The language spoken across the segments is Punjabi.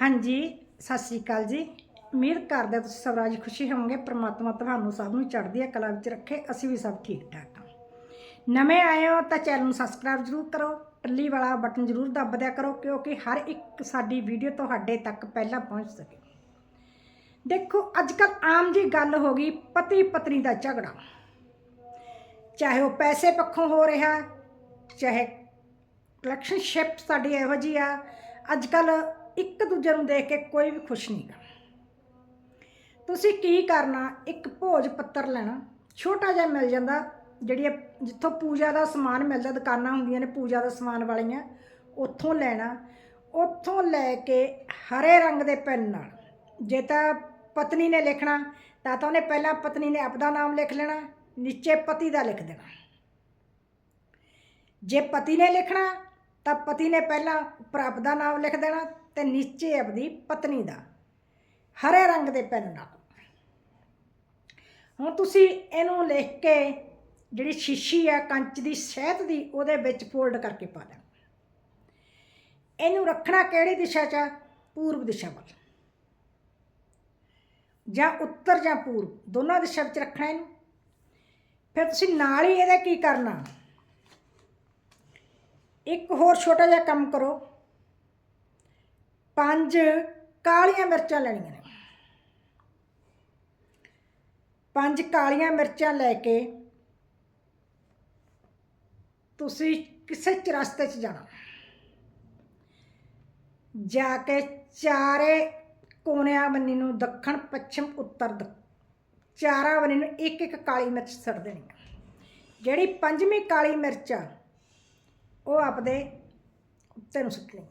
ਹਾਂਜੀ, ਸਤਿ ਸ੍ਰੀ ਅਕਾਲ ਜੀ। ਉਮੀਦ ਕਰਦੇ ਹਾਂ ਤੁਸੀਂ ਸਭ ਰਾਜੀ ਖੁਸ਼ੀ ਹੋਵੋਗੇ। ਪ੍ਰਮਾਤਮਾ ਤੁਹਾਨੂੰ ਸਭ ਨੂੰ ਚੜ੍ਹਦੀ ਕਲਾ ਵਿੱਚ ਰੱਖੇ। ਅਸੀਂ ਵੀ ਸਭ ਠੀਕ ਠਾਕ ਹਾਂ। ਨਵੇਂ ਆਏ ਹੋ ਤਾਂ ਚੈਨਲ ਨੂੰ ਸਬਸਕ੍ਰਾਈਬ ਜ਼ਰੂਰ ਕਰੋ। ਟੱਲੀ ਵਾਲਾ ਬਟਨ ਜ਼ਰੂਰ ਦੱਬ ਦਿਆ ਕਰੋ, ਕਿਉਂਕਿ ਹਰ ਇੱਕ ਸਾਡੀ ਵੀਡੀਓ ਤੁਹਾਡੇ ਤੱਕ ਪਹਿਲਾਂ ਪਹੁੰਚ ਸਕੇ। ਦੇਖੋ ਅੱਜ ਕੱਲ ਆਮ ਜੀ ਗੱਲ ਹੋ ਗਈ ਪਤੀ ਪਤਨੀ ਦਾ ਝਗੜਾ। ਚਾਹੇ ਉਹ ਪੈਸੇ ਪੱਖੋਂ ਹੋ ਰਿਹਾ, ਚਾਹੇ ਰਿਲੇਸ਼ਨਸ਼ਿਪ ਸਾਡੀ ਇਹੋ ਜੀ ਆ। ਅੱਜ ਕੱਲ ਇੱਕ ਦੂਜੇ ਨੂੰ ਦੇਖ ਕੇ ਕੋਈ ਵੀ ਖੁਸ਼ ਨਹੀਂ ਗਾ। ਤੁਸੀਂ ਕੀ ਕਰਨਾ? ਇੱਕ ਭੋਜ ਪੱਤਰ ਲੈਣਾ। ਛੋਟਾ ਜਿਹਾ ਮਿਲ ਜਾਂਦਾ, ਜਿਹੜੀ ਜਿੱਥੋਂ ਪੂਜਾ ਦਾ ਸਮਾਨ ਮਿਲਦਾ, ਦੁਕਾਨਾਂ ਹੁੰਦੀਆਂ ਨੇ ਪੂਜਾ ਦਾ ਸਮਾਨ ਵਾਲੀਆਂ, ਉੱਥੋਂ ਲੈਣਾ। ਉੱਥੋਂ ਲੈ ਕੇ ਹਰੇ ਰੰਗ ਦੇ ਪੈਨ ਨਾਲ। ਜੇ ਤਾਂ ਪਤਨੀ ਨੇ ਲਿਖਣਾ, ਤਾਂ ਤਾਂ ਉਹਨੇ ਪਹਿਲਾਂ ਪਤਨੀ ਨੇ ਆਪਦਾ ਨਾਮ ਲਿਖ ਲੈਣਾ, ਨੀਚੇ ਪਤੀ ਦਾ ਲਿਖ ਦੇਣਾ। ਜੇ ਪਤੀ ਨੇ ਲਿਖਣਾ, ਤਾਂ ਪਤੀ ਨੇ ਪਹਿਲਾਂ ਉੱਪਰ ਆਪਦਾ ਨਾਮ ਲਿਖ ਦੇਣਾ ਤੇ ਨੀਚੇ ਆਪਦੀ ਪਤਨੀ ਦਾ, ਹਰੇ ਰੰਗ ਦੇ ਪੈਨ ਨਾਲ। ਹੁਣ ਤੁਸੀਂ ਇਹਨੂੰ ਲਿਖ ਕੇ ਜਿਹੜੀ ਸ਼ੀਸ਼ੀ ਆ ਕੰਚ ਦੀ, ਸਹਿਤ ਦੀ, ਉਹਦੇ ਵਿੱਚ ਫੋਲਡ ਕਰਕੇ ਪਾ ਦੇਣਾ। ਇਹਨੂੰ ਰੱਖਣਾ ਕਿਹੜੀ ਦਿਸ਼ਾ 'ਚ ਆ? ਪੂਰਬ ਦਿਸ਼ਾ ਵੱਲ। ਜਾਂ ਉੱਤਰ ਜਾਂ ਪੂਰਬ, ਦੋਨਾਂ ਦਿਸ਼ਾ ਵਿੱਚ ਰੱਖਣਾ ਇਹਨੂੰ। ਫਿਰ ਤੁਸੀਂ ਨਾਲ ਹੀ ਇਹਦਾ ਕੀ ਕਰਨਾ? ਇੱਕ ਹੋਰ ਛੋਟਾ ਜਿਹਾ ਕੰਮ ਕਰੋ। ਪੰਜ ਕਾਲੀਆਂ ਮਿਰਚਾਂ ਲੈਣੀਆਂ ਨੇ। ਪੰਜ ਕਾਲੀਆਂ ਮਿਰਚਾਂ ਲੈ ਕੇ ਤੁਸੀਂ ਕਿਸੇ ਚਰਸਤੇ 'ਚ ਜਾਣਾ। ਜਾ ਕੇ ਚਾਰੇ ਕੋਨਿਆਂ ਬੰਨੀ ਨੂੰ ਦੱਖਣ, ਪੱਛਮ, ਉੱਤਰ ਦ ਚਾਰਾਂ ਬੰਨੀ ਨੂੰ ਇੱਕ ਇੱਕ ਕਾਲੀ ਮਿਰਚ ਸੜ ਦੇਣੀ ਜਿਹੜੀ ਪੰਜਵੀਂ ਕਾਲੀ ਮਿਰਚ ਆ, ਉਹ ਆਪਦੇ ਉੱਤੇ ਨੂੰ ਸੁੱਟਣੀ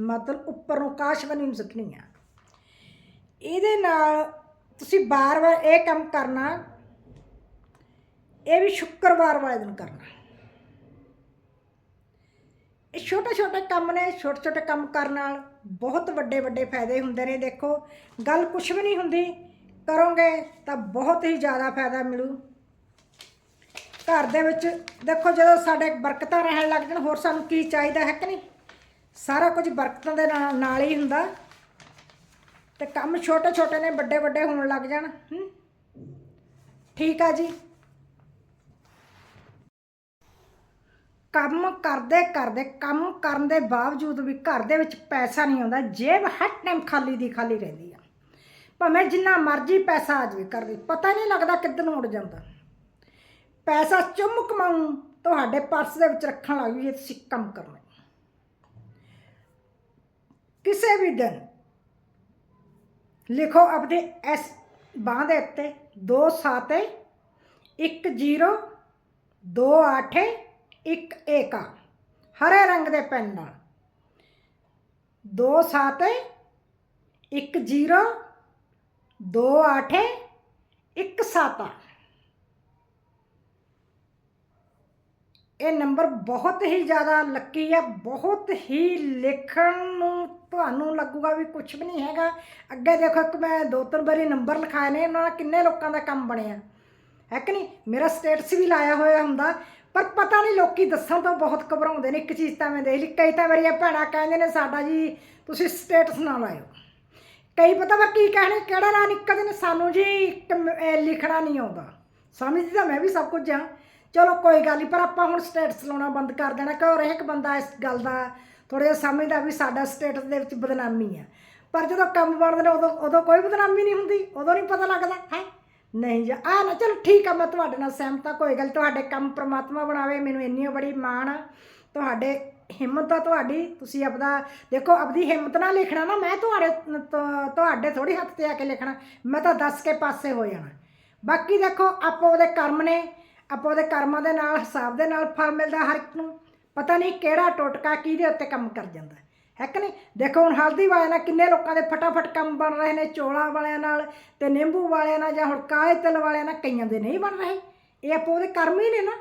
ਮਤਲਬ ਉੱਪਰ ਨੂੰ ਕਾਸ਼ਵਨੀ ਨੂੰ ਸੁੱਟਣੀ ਆ। ਇਹਦੇ ਨਾਲ ਤੁਸੀਂ ਬਾਰ-ਬਾਰ ਇਹ ਕੰਮ ਕਰਨਾ, ਇਹ ਵੀ ਸ਼ੁੱਕਰਵਾਰ ਵਾਲੇ ਦਿਨ ਕਰਨਾ। ਇਹ ਛੋਟੇ ਛੋਟੇ ਕੰਮ ਨੇ ਛੋਟੇ ਛੋਟੇ ਕੰਮ ਕਰਨ ਨਾਲ ਬਹੁਤ ਵੱਡੇ ਵੱਡੇ ਫਾਇਦੇ ਹੁੰਦੇ ਨੇ। ਦੇਖੋ, ਗੱਲ ਕੁਝ ਵੀ ਨਹੀਂ ਹੁੰਦੀ, ਕਰੋਗੇ ਤਾਂ ਬਹੁਤ ਹੀ ਜ਼ਿਆਦਾ ਫਾਇਦਾ ਮਿਲੂ। ਘਰ ਦੇ ਵਿੱਚ ਦੇਖੋ, ਜਦੋਂ ਸਾਡੇ ਬਰਕਤਾਂ ਰਹਿਣ ਲੱਗ ਜਾਣ, ਹੋਰ ਸਾਨੂੰ ਕੀ ਚਾਹੀਦਾ, ਹੈ ਕਿ ਨਹੀਂ? ਸਾਰਾ ਕੁਝ ਬਰਕਤਾਂ ਦੇ ਨਾਲ ਨਾਲ ਹੀ ਹੁੰਦਾ। ਤੇ ਕੰਮ ਛੋਟੇ ਛੋਟੇ ਨੇ ਵੱਡੇ ਵੱਡੇ ਹੋਣ ਲੱਗ ਜਾਣ। ਠੀਕ ਆ ਜੀ। ਕੰਮ ਕਰਦੇ ਕਰਦੇ, ਕੰਮ ਕਰਨ ਦੇ ਬਾਵਜੂਦ ਵੀ ਘਰ ਦੇ ਵਿੱਚ ਪੈਸਾ ਨਹੀਂ ਆਉਂਦਾ, ਜੇਬ ਹਰ ਟਾਈਮ ਖਾਲੀ ਦੀ ਖਾਲੀ ਰਹਿੰਦੀ ਆ। ਭਾਵੇਂ ਜਿੰਨਾ ਮਰਜ਼ੀ ਪੈਸਾ ਆ ਜਾਵੇ ਕਰਦੀ ਪਤਾ ਨਹੀਂ ਲੱਗਦਾ ਕਿੱਧਰ ਨੂੰ ਉੱਡ ਜਾਂਦਾ। ਪੈਸਾ ਚੁੰਮ ਕਮਾਉਂ, ਤੁਹਾਡੇ ਪਰਸ ਦੇ ਵਿੱਚ ਰੱਖਣ ਲੱਗ ਜੇ ਤੁਸੀਂ ਕੰਮ ਕਰਨਾ। ਕਿਸੇ ਵੀ ਦਿਨ ਲਿਖੋ ਆਪਣੇ ਇਸ ਬਾਂਹ ਦੇ ਉੱਤੇ 2 7 1 0 2 8 1 1 ਹਰੇ ਰੰਗ ਦੇ ਪੈਨ ਨਾਲ 2 7 1 0 2 8 1 7 ਇਹ ਨੰਬਰ ਬਹੁਤ ਹੀ ਜ਼ਿਆਦਾ ਲੱਕੀ ਹੈ ਬਹੁਤ ਹੀ ਲਿਖਣ ਨੂੰ ਤੁਹਾਨੂੰ ਲੱਗੂਗਾ ਵੀ ਕੁਝ ਵੀ ਨਹੀਂ ਹੈਗਾ। ਅੱਗੇ ਦੇਖੋ ਇੱਕ ਮੈਂ ਦੋ ਤਿੰਨ ਵਾਰੀ ਨੰਬਰ ਲਿਖਾਏ ਨੇ ਉਹਨਾਂ ਨਾਲ ਕਿੰਨੇ ਲੋਕਾਂ ਦਾ ਕੰਮ ਬਣਿਆ। ਹੈ ਕਿ ਨਹੀਂ? ਮੇਰਾ ਸਟੇਟਸ ਵੀ ਲਾਇਆ ਹੋਇਆ ਹੁੰਦਾ, ਪਰ ਪਤਾ ਨਹੀਂ ਲੋਕੀ ਦੱਸਣ ਤੋਂ ਬਹੁਤ ਘਬਰਾਉਂਦੇ ਨੇ। ਇੱਕ ਚੀਜ਼ ਤਾਂ ਮੈਂ ਦੇਖ ਲਈ, ਕਈ ਤਾਂ ਮੇਰੀਆਂ ਭੈਣਾਂ ਕਹਿੰਦੇ ਨੇ ਸਾਡਾ ਜੀ, ਤੁਸੀਂ ਸਟੇਟਸ ਨਾ ਲਾਇਓ। ਕਈ ਪਤਾ ਵਾ ਕੀ ਕਹਿਣੇ, ਕਿਹੜਾ ਨਾਂ ਨਿਕਲਦੇ ਨੇ? ਸਾਨੂੰ ਜੀ ਕਮ- ਲਿਖਣਾ ਨਹੀਂ ਆਉਂਦਾ। ਸਮਝਦੀ ਤਾਂ ਮੈਂ ਵੀ ਸਭ ਕੁਝ ਆ। ਚਲੋ ਕੋਈ ਗੱਲ ਨਹੀਂ ਪਰ ਆਪਾਂ ਹੁਣ ਸਟੇਟਸ ਲਾਉਣਾ ਬੰਦ ਕਰ ਦੇਣਾ। ਕਿ ਹਰ ਇੱਕ ਬੰਦਾ ਇਸ ਗੱਲ ਦਾ ਥੋੜਾ ਜਿਹਾ ਸਮਝਦਾ ਵੀ ਸਾਡਾ ਸਟੇਟਸ ਦੇ ਵਿੱਚ ਬਦਨਾਮੀ ਆ। ਪਰ ਜਦੋਂ ਕੰਮ ਬਣਦੇ ਨੇ, ਉਦੋਂ ਉਦੋਂ ਕੋਈ ਬਦਨਾਮੀ ਨਹੀਂ ਹੁੰਦੀ, ਉਦੋਂ ਨਹੀਂ ਪਤਾ ਲੱਗਦਾ, ਹੈ? ਨਹੀਂ ਜੀ ਆ ਨਾ, ਚਲੋ ਠੀਕ ਆ, ਮੈਂ ਤੁਹਾਡੇ ਨਾਲ ਸਹਿਮਤ ਆ, ਕੋਈ ਗੱਲ ਤੁਹਾਡੇ ਕੰਮ ਪ੍ਰਮਾਤਮਾ ਬਣਾਵੇ, ਮੈਨੂੰ ਇੰਨੀ ਬੜੀ ਮਾਣ ਆ। ਤੁਹਾਡੇ ਹਿੰਮਤ ਆ ਤੁਹਾਡੀ, ਤੁਸੀਂ ਆਪਦਾ, ਦੇਖੋ, ਆਪਦੀ ਹਿੰਮਤ ਨਾਲ ਲਿਖਣਾ ਨਾ, ਮੈਂ ਤੁਹਾਡੇ ਤੁਹਾਡੇ ਥੋੜੀ ਹੱਥ ਤੇ ਆ ਕੇ ਲਿਖਣਾ, ਮੈਂ ਤਾਂ ਦੱਸ ਕੇ ਪਾਸੇ ਹੋ ਜਾਣਾ। ਬਾਕੀ ਦੇਖੋ, ਆਪੋ ਉਹਦੇ ਕਰਮ ਨੇ, ਆਪੋ ਉਹਦੇ ਕਰਮਾਂ ਦੇ ਨਾਲ, ਹਿਸਾਬ ਦੇ ਨਾਲ ਫਲ ਮਿਲਦਾ ਹਰ ਇੱਕ ਨੂੰ। ਪਤਾ ਨਹੀਂ ਕਿਹੜਾ ਟੋਟਕਾ ਕਿਹਦੇ ਉੱਤੇ ਕੰਮ ਕਰ ਜਾਂਦਾ ਹੈ। ਕਿ ਨਹੀਂ? ਦੇਖੋ ਹੁਣ ਹਲਦੀ ਵਾਲਿਆਂ ਨਾਲ ਕਿੰਨੇ ਲੋਕਾਂ ਦੇ ਫਟਾਫਟ ਕੰਮ ਬਣ ਰਹੇ ਨੇ, ਚੋਲਾਂ ਵਾਲਿਆਂ ਨਾਲ ਤੇ ਨਿੰਬੂ ਵਾਲਿਆਂ ਨਾਲ ਜਾਂ ਹੁਣ ਕਾਲੇ ਤਿਲ ਵਾਲਿਆਂ ਨਾਲ ਕਈਆਂ ਦੇ ਨਹੀਂ ਬਣ ਰਹੇ। ਇਹ ਆਪੋ ਉਹਦੇ ਕਰਮ ਹੀ ਨੇ ਨਾ।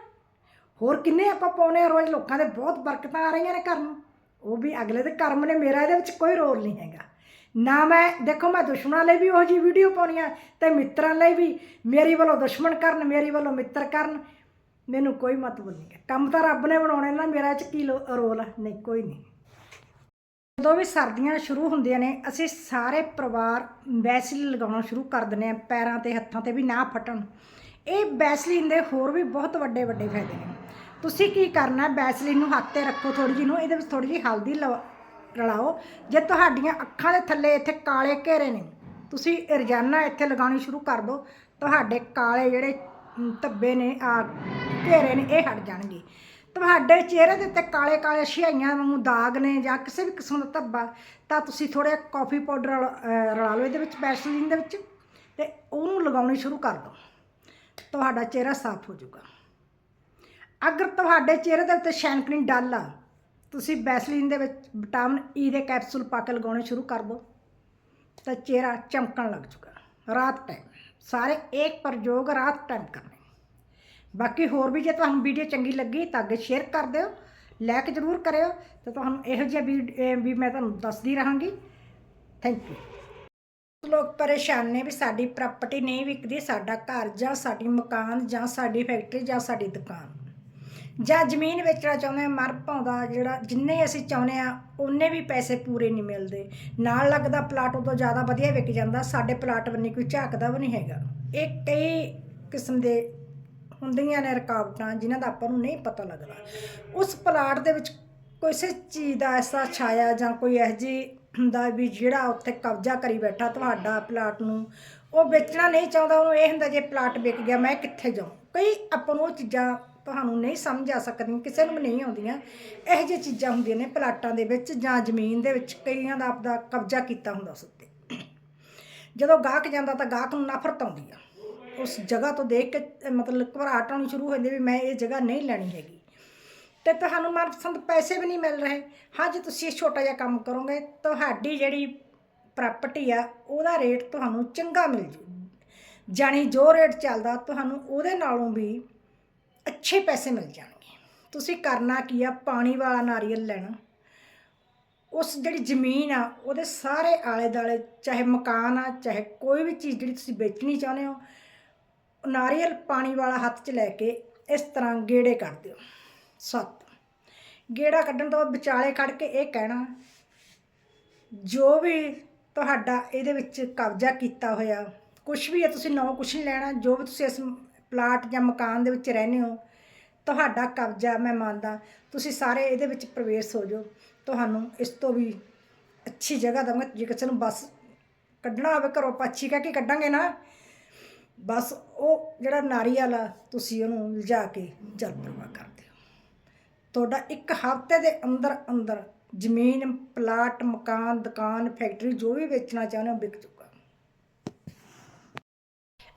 ਹੋਰ ਕਿੰਨੇ ਆਪਾਂ ਪਾਉਨੇ ਆ ਰੋਜ਼? ਲੋਕਾਂ ਦੇ ਬਹੁਤ ਬਰਕਤਾਂ ਆ ਰਹੀਆਂ ਨੇ ਘਰ ਨੂੰ। ਉਹ ਵੀ ਅਗਲੇ ਦੇ ਕਰਮ ਨੇ, ਮੇਰਾ ਇਹਦੇ ਵਿੱਚ ਕੋਈ ਰੋਲ ਨਹੀਂ ਹੈਗਾ। ਨਾ ਮੈਂ, ਦੇਖੋ ਮੈਂ ਦੁਸ਼ਮਣਾਂ ਲਈ ਵੀ ਉਹ ਜੀ ਵੀਡੀਓ ਪਾਉਣੀ ਆ ਤੇ ਮਿੱਤਰਾਂ ਲਈ ਵੀ। ਮੇਰੀ ਵੱਲੋਂ ਦੁਸ਼ਮਣ ਕਰਨ, ਮੇਰੀ ਵੱਲੋਂ ਮਿੱਤਰ ਕਰਨ। ਮੈਨੂੰ ਕੋਈ ਮਤਲਬ ਨਹੀਂ ਹੈ। ਕੰਮ ਤਾਂ ਰੱਬ ਨੇ ਬਣਾਉਣੇ ਨਾ, ਮੇਰਾ ਚ ਕੀ ਲੋ- ਰੋਲ ਆ ਨਹੀਂ, ਕੋਈ ਨਹੀਂ। ਜਦੋਂ ਵੀ ਸਰਦੀਆਂ ਸ਼ੁਰੂ ਹੁੰਦੀਆਂ ਨੇ, ਅਸੀਂ ਸਾਰੇ ਪਰਿਵਾਰ ਵੈਸਲੀਨ ਲਗਾਉਣਾ ਸ਼ੁਰੂ ਕਰ ਦਿੰਦੇ ਆ ਪੈਰਾਂ ਤੇ ਹੱਥਾਂ ਤੇ ਵੀ ਨਾ ਫਟਣ। ਇਹ ਵੈਸਲੀਨ ਦੇ ਹੋਰ ਵੀ ਬਹੁਤ ਵੱਡੇ ਵੱਡੇ ਫਾਇਦੇ ਨੇ। ਤੁਸੀਂ ਕੀ ਕਰਨਾ ਵੈਸਲੀਨ ਨੂੰ ਹੱਥ ਤੇ ਰੱਖੋ ਥੋੜੀ ਜਿਹੀ ਨੂੰ, ਇਹਦੇ ਵਿੱਚ ਥੋੜੀ ਜਿਹੀ ਹਲਦੀ ਲਵਾ- ਰਲਾਓ। ਜੇ ਤੁਹਾਡੀਆਂ ਅੱਖਾਂ ਦੇ ਥੱਲੇ ਇੱਥੇ ਕਾਲੇ ਘੇਰੇ ਨੇ, ਤੁਸੀਂ ਰੋਜ਼ਾਨਾ ਇੱਥੇ ਲਗਾਉਣੀ ਸ਼ੁਰੂ ਕਰ ਦਿਓ। ਤੁਹਾਡੇ ਕਾਲੇ ਜਿਹੜੇ ਧੱਬੇ ਨੇ, ਆ ਘੇਰੇ ਨੇ, ਇਹ ਹਟ ਜਾਣਗੇ। ਤੁਹਾਡੇ ਚਿਹਰੇ ਦੇ ਉੱਤੇ ਕਾਲੇ ਕਾਲੇ ਛਿਹਾਈਆਂ ਨੂੰ ਦਾਗ ਨੇ ਜਾਂ ਕਿਸੇ ਵੀ ਕਿਸਮ ਦਾ ਧੱਬਾ, ਤਾਂ ਤੁਸੀਂ ਥੋੜਾ ਕਾਫੀ ਪਾਊਡਰ ਰਲਾ ਲਓ ਇਹਦੇ ਵਿੱਚ ਵੈਸਲੀਨ ਦੇ ਵਿੱਚ, ਤੇ ਉਹਨੂੰ ਲਗਾਉਣੀ ਸ਼ੁਰੂ ਕਰ ਦਿਓ। ਤੁਹਾਡਾ ਚਿਹਰਾ ਸਾਫ਼ ਹੋ ਜਾਊਗਾ। ਅਗਰ ਤੁਹਾਡੇ ਚਿਹਰੇ ਦੇ ਉੱਤੇ ਸ਼ੈਨਕਨੀ ਡੱਲ ਆ, ਤੁਸੀਂ ਵੈਸਲੀਨ ਦੇ ਵਿੱਚ ਵਿਟਾਮਿਨ ਈ e ਦੇ ਕੈਪਸੂਲ ਪਾ ਕੇ ਲਗਾਉਣੇ ਸ਼ੁਰੂ ਕਰ ਦਿਓ, ਤਾਂ ਚਿਹਰਾ ਚਮਕਣ ਲੱਗ ਜਾਊਗਾ। ਰਾਤ ਟਾਈਮ ਸਾਰੇ ਇੱਕ ਪ੍ਰਯੋਗ ਰਾਤ ਟਾਈਮ ਕਰਨੇ। ਬਾਕੀ ਹੋਰ ਵੀ ਜੇ ਤੁਹਾਨੂੰ ਵੀਡੀਓ ਚੰਗੀ ਲੱਗੀ ਤਾਂ ਅੱਗੇ ਸ਼ੇਅਰ ਕਰ ਦਿਓ ਲਾਈਕ ਜ਼ਰੂਰ ਕਰਿਓ ਤੇ ਤੁਹਾਨੂੰ ਇਹੋ ਜਿਹਾ ਵੀ ਮੈਂ ਤੁਹਾਨੂੰ ਦੱਸਦੀ ਰਹਾਂਗੀ। ਥੈਂਕ ਯੂ ਲੋਕ ਪਰੇਸ਼ਾਨ ਨੇ ਵੀ ਸਾਡੀ ਪ੍ਰਾਪਰਟੀ ਨਹੀਂ ਵਿਕਦੀ, ਸਾਡਾ ਘਰ ਜਾਂ ਸਾਡੀ ਮਕਾਨ ਜਾਂ ਸਾਡੀ ਫੈਕਟਰੀ ਜਾਂ ਸਾਡੀ ਦੁਕਾਨ। ਜਾਂ ਜ਼ਮੀਨ ਵੇਚਣਾ ਚਾਹੁੰਦੇ ਆ ਮਰ ਪਾਉਂਦਾ ਜਿਹੜਾ ਜਿੰਨੇ ਅਸੀਂ ਚਾਹੁੰਦੇ ਆ ਉਹਨੇ ਵੀ ਪੈਸੇ ਪੂਰੇ ਨਹੀਂ ਮਿਲਦੇ। ਨਾਲ ਲੱਗਦਾ ਪਲਾਟ ਉਦੋਂ ਜ਼ਿਆਦਾ ਵਧੀਆ ਵਿਕ ਜਾਂਦਾ, ਸਾਡੇ ਪਲਾਟ ਬੰਨੀ ਕੋਈ ਝਾਕਦਾ ਵੀ ਨਹੀਂ ਹੈਗਾ। ਇਹ ਕਈ ਕਿਸਮ ਦੇ ਹੁੰਦੀਆਂ ਨੇ ਰੁਕਾਵਟਾਂ ਜਿਨ੍ਹਾਂ ਦਾ ਆਪਾਂ ਨੂੰ ਨਹੀਂ ਪਤਾ ਲੱਗਦਾ। ਉਸ ਪਲਾਟ ਦੇ ਵਿੱਚ ਕਿਸੇ ਚੀਜ਼ ਦਾ ਐਸਾ ਛਾਇਆ ਜਾਂ ਕੋਈ ਇਹੋ ਜਿਹੀ ਹੁੰਦਾ ਵੀ ਜਿਹੜਾ ਉੱਥੇ ਕਬਜ਼ਾ ਕਰੀ ਬੈਠਾ ਤੁਹਾਡਾ ਪਲਾਟ ਨੂੰ, ਉਹ ਵੇਚਣਾ ਨਹੀਂ ਚਾਹੁੰਦਾ, ਉਹਨੂੰ ਇਹ ਹੁੰਦਾ ਜੇ ਪਲਾਟ ਵਿਕ ਗਿਆ, ਮੈਂ ਕਿੱਥੇ ਜਾਵਾਂ ਕਈ ਆਪਾਂ ਨੂੰ ਉਹ ਚੀਜ਼ਾਂ ਤੁਹਾਨੂੰ ਨਹੀਂ ਸਮਝ ਆ ਸਕਦੀਆਂ, ਕਿਸੇ ਨੂੰ ਵੀ ਨਹੀਂ ਆਉਂਦੀਆਂ। ਇਹੋ ਜਿਹੀਆਂ ਚੀਜ਼ਾਂ ਹੁੰਦੀਆਂ ਨੇ ਪਲਾਟਾਂ ਦੇ ਵਿੱਚ ਜਾਂ ਜ਼ਮੀਨ ਦੇ ਵਿੱਚ ਕਈਆਂ ਦਾ ਆਪਦਾ ਕਬਜ਼ਾ ਕੀਤਾ ਹੁੰਦਾ ਉਸ ਉੱਤੇ। ਜਦੋਂ ਗਾਹਕ ਜਾਂਦਾ ਤਾਂ ਗਾਹਕ ਨੂੰ ਨਫ਼ਰਤ ਆਉਂਦੀ ਆ। ਉਸ ਜਗ੍ਹਾ ਤੋਂ ਦੇਖ ਕੇ ਮਤਲਬ ਘਬਰਾਹਟ ਆਉਣੀ ਸ਼ੁਰੂ ਹੋ ਜਾਂਦੀ ਵੀ ਮੈਂ ਇਹ ਜਗ੍ਹਾ ਨਹੀਂ ਲੈਣੀ ਹੈਗੀ। ਤੇ ਤੁਹਾਨੂੰ ਮਨਪਸੰਦ ਪੈਸੇ ਵੀ ਨਹੀਂ ਮਿਲ ਰਹੇ। ਹਾਂ ਜੇ, ਤੁਸੀਂ ਇਹ ਛੋਟਾ ਜਿਹਾ ਕੰਮ ਕਰੋਗੇ, ਤੁਹਾਡੀ ਜਿਹੜੀ ਪ੍ਰਾਪਰਟੀ ਆ, ਉਹਦਾ ਰੇਟ ਤੁਹਾਨੂੰ ਚੰਗਾ ਮਿਲ ਜੂ। ਜਾਣੀ ਜੋ ਰੇਟ ਚੱਲਦਾ, ਤੁਹਾਨੂੰ ਉਹਦੇ ਨਾਲੋਂ ਵੀ ਅੱਛੇ ਪੈਸੇ ਮਿਲ ਜਾਣਗੇ। ਤੁਸੀਂ ਕਰਨਾ ਕੀ ਆ, ਪਾਣੀ ਵਾਲਾ ਨਾਰੀਅਲ ਲੈਣਾ। ਉਸ ਜਿਹੜੀ ਜ਼ਮੀਨ ਆ, ਉਹਦੇ ਸਾਰੇ ਆਲੇ ਦਾਲੇ ਚਾਹੇ ਮਕਾਨ ਆ, ਚਾਹੇ ਕੋਈ ਵੀ ਚੀਜ਼ ਜਿਹੜੀ ਤੁਸੀਂ ਵੇਚਣੀ ਚਾਹੁੰਦੇ ਹੋ ਨਾਰੀਅਲ ਪਾਣੀ ਵਾਲਾ ਹੱਥ 'ਚ ਲੈ ਕੇ ਇਸ ਤਰ੍ਹਾਂ ਗੇੜੇ ਕੱਢ ਦਿਓ। ਸੱਤ। ਗੇੜਾ ਕੱਢਣ ਤੋਂ ਬਾਅਦ ਵਿਚਾਲੇ ਖੜ ਕੇ ਇਹ ਕਹਿਣਾ, ਜੋ ਵੀ ਤੁਹਾਡਾ ਇਹਦੇ ਵਿੱਚ ਕਬਜ਼ਾ ਕੀਤਾ ਹੋਇਆ ਕੁਝ ਵੀ ਹੈ, ਤੁਸੀਂ ਨਵਾਂ ਕੁਛ ਨਹੀਂ ਲੈਣਾ, ਜੋ ਵੀ ਤੁਸੀਂ ਇਸ ਪਲਾਟ ਜਾਂ ਮਕਾਨ ਦੇ ਵਿੱਚ ਰਹਿੰਦੇ ਹੋ, ਤੁਹਾਡਾ ਕਬਜ਼ਾ ਮੈਂ ਮੰਨਦਾ। ਤੁਸੀਂ ਸਾਰੇ ਇਹਦੇ ਵਿੱਚ ਪ੍ਰਵੇਸ਼ ਹੋ ਜਾਓ। ਤੁਹਾਨੂੰ ਇਸ ਤੋਂ ਵੀ ਅੱਛੀ ਜਗ੍ਹਾ ਦਵਾਂਗੇ। ਜੇ ਕਿਸੇ ਨੂੰ ਬਸ ਕੱਢਣਾ ਹੋਵੇ, ਘਰੋਂ ਆਪਾਂ ਅੱਛੀ ਕਹਿ ਕੇ ਕੱਢਾਂਗੇ ਨਾ ਬਸ ਉਹ ਜਿਹੜਾ ਨਾਰੀਅਲ ਆ ਤੁਸੀਂ ਉਹਨੂੰ ਲਿਜਾ ਕੇ ਜਲ ਪ੍ਰਵਾਹ ਕਰਦੇ ਹੋ। ਤੁਹਾਡਾ ਇੱਕ ਹਫ਼ਤੇ ਦੇ ਅੰਦਰ ਅੰਦਰ ਜ਼ਮੀਨ, ਪਲਾਟ, ਮਕਾਨ, ਦੁਕਾਨ, ਫੈਕਟਰੀ ਜੋ ਵੀ ਵੇਚਣਾ ਚਾਹੁੰਦੇ ਹੋ ਵਿਕ ਚੁੱਕਾ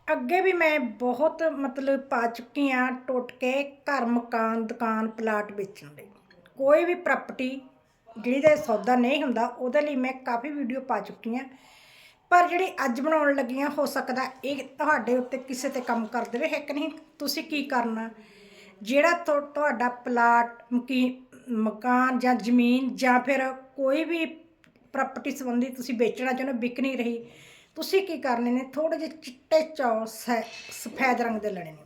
ਅੱਗੇ ਵੀ ਮੈਂ ਬਹੁਤ ਮਤਲਬ ਪਾ ਚੁੱਕੀ ਆ ਟੋਟਕੇ ਘਰ, ਮਕਾਨ, ਦੁਕਾਨ, ਪਲਾਟ ਵੇਚਣ ਲਈ। ਕੋਈ ਵੀ ਪ੍ਰਾਪਰਟੀ ਜਿਹੜੀ ਦਾ ਸੌਦਾ ਨਹੀਂ ਹੁੰਦਾ, ਉਹਦੇ ਲਈ ਮੈਂ ਕਾਫੀ ਵੀਡੀਓ ਪਾ ਚੁੱਕੀ ਆ ਪਰ ਜਿਹੜੀ ਅੱਜ ਬਣਾਉਣ ਲੱਗੀਆਂ ਹੋ ਸਕਦਾ ਇਹ ਤੁਹਾਡੇ ਉੱਤੇ ਕਿਸੇ ਤੇ ਕੰਮ ਕਰ ਦੇਵੇ ਹੈ ਕਿ ਨਹੀਂ? ਤੁਸੀਂ ਕੀ ਕਰਨਾ? ਜਿਹੜਾ ਤੁਹਾਡਾ ਪਲਾਟ ਮਕੀ ਮਕਾਨ ਜਾਂ ਜ਼ਮੀਨ ਜਾਂ ਫਿਰ ਕੋਈ ਵੀ ਪ੍ਰਾਪਰਟੀ ਸੰਬੰਧੀ ਤੁਸੀਂ ਵੇਚਣਾ ਚਾਹੁੰਦੇ ਹੋ, ਵਿਕ ਨਹੀਂ ਰਹੀ ਤੁਸੀਂ ਕੀ ਕਰਨੇ ਨੇ? ਥੋੜੇ ਜਿਹੇ ਚਿੱਟੇ ਚੌਲ ਸੈ- ਸਫੈਦ ਰੰਗ ਦੇ ਲੈਣੇ ਨੇ।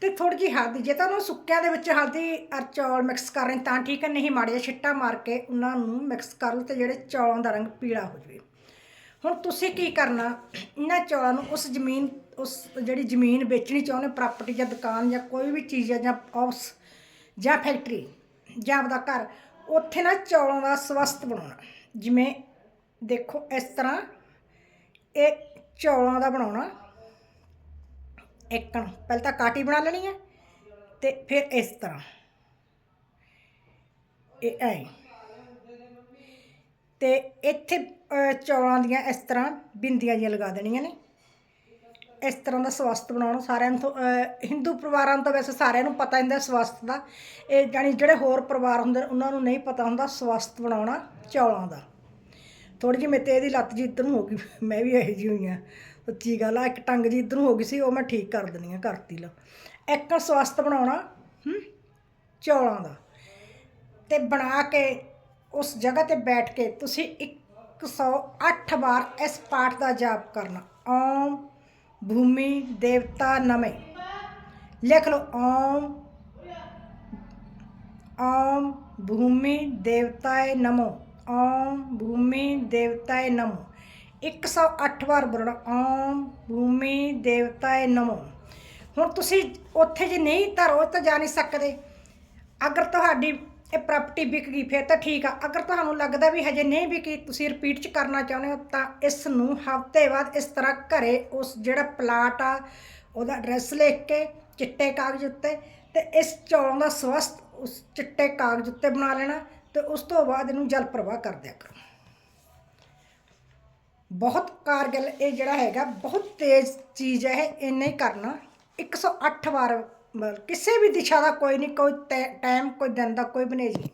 ਤੇ ਥੋੜੀ ਜਿਹੀ ਹਲਦੀ ਜੇ ਤਾਂ ਉਹਨੂੰ ਸੁੱਕਿਆਂ ਦੇ ਵਿੱਚ ਹਲਦੀ ਔਰ ਚੌਲ ਮਿਕਸ ਕਰ ਰਹੇ ਤਾਂ ਠੀਕ ਹੈ ਨਹੀਂ ਮਾੜੇ ਜਿਹੇ ਛਿੱਟਾ ਮਾਰ ਕੇ ਉਹਨਾਂ ਨੂੰ ਮਿਕਸ ਕਰ ਲਓ ਤੇ ਜਿਹੜੇ ਚੌਲਾਂ ਦਾ ਰੰਗ ਪੀਲਾ ਹੋ ਜਾਵੇ। ਹੁਣ ਤੁਸੀਂ ਕੀ ਕਰਨਾ? ਇਹਨਾਂ ਚੌਲਾਂ ਨੂੰ ਉਸ ਜ਼ਮੀਨ, ਉਸ ਜਿਹੜੀ ਜ਼ਮੀਨ ਵੇਚਣੀ ਚਾਹੁੰਦੇ ਪ੍ਰਾਪਰਟੀ ਜਾਂ ਦੁਕਾਨ ਜਾਂ ਕੋਈ ਵੀ ਚੀਜ਼ ਹੈ ਜਾਂ ਹਾਊਸ ਜਾਂ ਫੈਕਟਰੀ ਜਾਂ ਆਪਦਾ ਘਰ, ਉੱਥੇ ਨਾ ਚੌਲਾਂ ਦਾ ਸਵਸਤ ਬਣਾਉਣਾ। ਜਿਵੇਂ ਦੇਖੋ ਇਸ ਤਰ੍ਹਾਂ ਇਹ ਚੌਲਾਂ ਦਾ ਬਣਾਉਣਾ। ਇੱਕ ਪਹਿਲਾਂ ਤਾਂ ਕਾਟੀ ਬਣਾ ਲੈਣੀ ਹੈ ਤੇ ਫਿਰ ਇਸ ਤਰ੍ਹਾਂ। ਇਹ ਐ। ਤੇ ਇੱਥੇ ਚੌਲਾਂ ਦੀਆਂ ਇਸ ਤਰ੍ਹਾਂ ਬਿੰਦੀਆਂ ਜਿਹੀਆਂ ਲਗਾ ਦੇਣੀਆਂ ਨੇ। ਇਸ ਤਰ੍ਹਾਂ ਦਾ ਸਵਸਤ ਬਣਾਉਣਾ। ਸਾਰਿਆਂ ਨੂੰ ਹਿੰਦੂ ਪਰਿਵਾਰਾਂ ਤੋਂ ਵੈਸੇ ਸਾਰਿਆਂ ਨੂੰ ਪਤਾ ਹੁੰਦਾ ਸਵਸਤ ਦਾ। ਇਹ ਜਾਣੀ ਜਿਹੜੇ ਹੋਰ ਪਰਿਵਾਰ ਹੁੰਦੇ ਨੇ, ਉਹਨਾਂ ਨੂੰ ਨਹੀਂ ਪਤਾ ਹੁੰਦਾ ਸਵਸਤ ਬਣਾਉਣਾ ਚੌਲਾਂ ਦਾ। ਥੋੜੀ ਜਿਹੀ ਮੇਤੇ ਇਹਦੀ ਲੱਤ ਜੀ ਇੱਧਰ ਨੂੰ ਹੋ ਗਈ ਮੈਂ ਵੀ ਇਹੋ ਜਿਹੀ ਹੋਈ ਆ। ਸੱਚੀ ਗੱਲ ਆ ਇੱਕ ਟੰਗ ਜੀ ਇੱਧਰ ਨੂੰ ਹੋ ਗਈ ਸੀ ਉਹ ਮੈਂ ਠੀਕ ਕਰ ਦਿੰਦੀ ਆ ਕਰਤੀ ਲਾ ਇੱਕ ਸਵਸਤ ਬਣਾਉਣਾ ਹੂੰ ਚੌਲਾਂ ਦਾ। ਤੇ ਬਣਾ ਕੇ ਉਸ ਜਗ੍ਹਾ ਤੇ ਬੈਠ ਕੇ ਤੁਸੀਂ 108 ਵਾਰ ਇਸ ਪਾਠ ਦਾ ਜਾਪ ਕਰਨਾ। ਓਮ ਭੂਮੀ ਦੇਵਤਾ ਨਮੇ। ਲਿਖ ਲਓ, ਓਮ ਓਮ ਭੂਮੀ ਦੇਵਤਾਏ ਨਮੋ। ਓਮ ਭੂਮੀ ਦੇਵਤਾਏ ਨਮੋ। 108 ਵਾਰ ਬੋਲਣਾ, ਓਮ ਭੂਮੀ ਦੇਵਤਾਏ ਨਮੋ। ਹੁਣ ਤੁਸੀਂ ਉੱਥੇ ਜੇ ਨਹੀਂ ਧਰੋ ਤਾਂ ਜਾ ਨਹੀਂ ਸਕਦੇ। ਅਗਰ ਤੁਹਾਡੀ ਇਹ ਪ੍ਰਾਪਰਟੀ ਵਿਕ ਗਈ ਫਿਰ ਤਾਂ ਠੀਕ ਆ। ਅਗਰ ਤੁਹਾਨੂੰ ਲੱਗਦਾ ਵੀ ਹਜੇ ਨਹੀਂ ਵਿਕੀ, ਤੁਸੀਂ ਰਿਪੀਟ ਚ ਕਰਨਾ ਚਾਹੁੰਦੇ ਹੋ, ਤਾਂ ਇਸ ਨੂੰ ਹਫ਼ਤੇ ਬਾਅਦ ਇਸ ਤਰ੍ਹਾਂ ਘਰੇ ਉਸ ਜਿਹੜਾ ਪਲਾਟ ਆ, ਉਹਦਾ ਐਡਰੈਸ ਲਿਖ ਕੇ ਚਿੱਟੇ ਕਾਗਜ਼ ਉੱਤੇ ਤੇ ਇਸ ਚੌਲਾਂ ਦਾ ਸਵਸਤ ਉਸ ਚਿੱਟੇ ਕਾਗਜ਼ ਉੱਤੇ ਬਣਾ ਲੈਣਾ ਤੇ ਉਸ ਤੋਂ ਬਾਅਦ ਇਹਨੂੰ ਜਲ ਪ੍ਰਵਾਹ ਕਰ ਦਿਆ ਕਰੋ। ਬਹੁਤ ਕਾਰਗਲ ਇਹ ਜਿਹੜਾ ਹੈਗਾ, ਬਹੁਤ ਤੇਜ਼ ਚੀਜ਼ ਹੈ ਇਹ, ਇੰਨੇ ਹੀ ਕਰਨਾ। 108 ਵਾਰ ਮਤਲਬ ਕਿਸੇ ਵੀ ਦਿਸ਼ਾ ਦਾ ਕੋਈ ਨਹੀਂ ਕੋਈ ਟਾਈਮ ਕੋਈ ਦਿਨ ਦਾ ਕੋਈ ਬਨੇਜ ਨਹੀਂ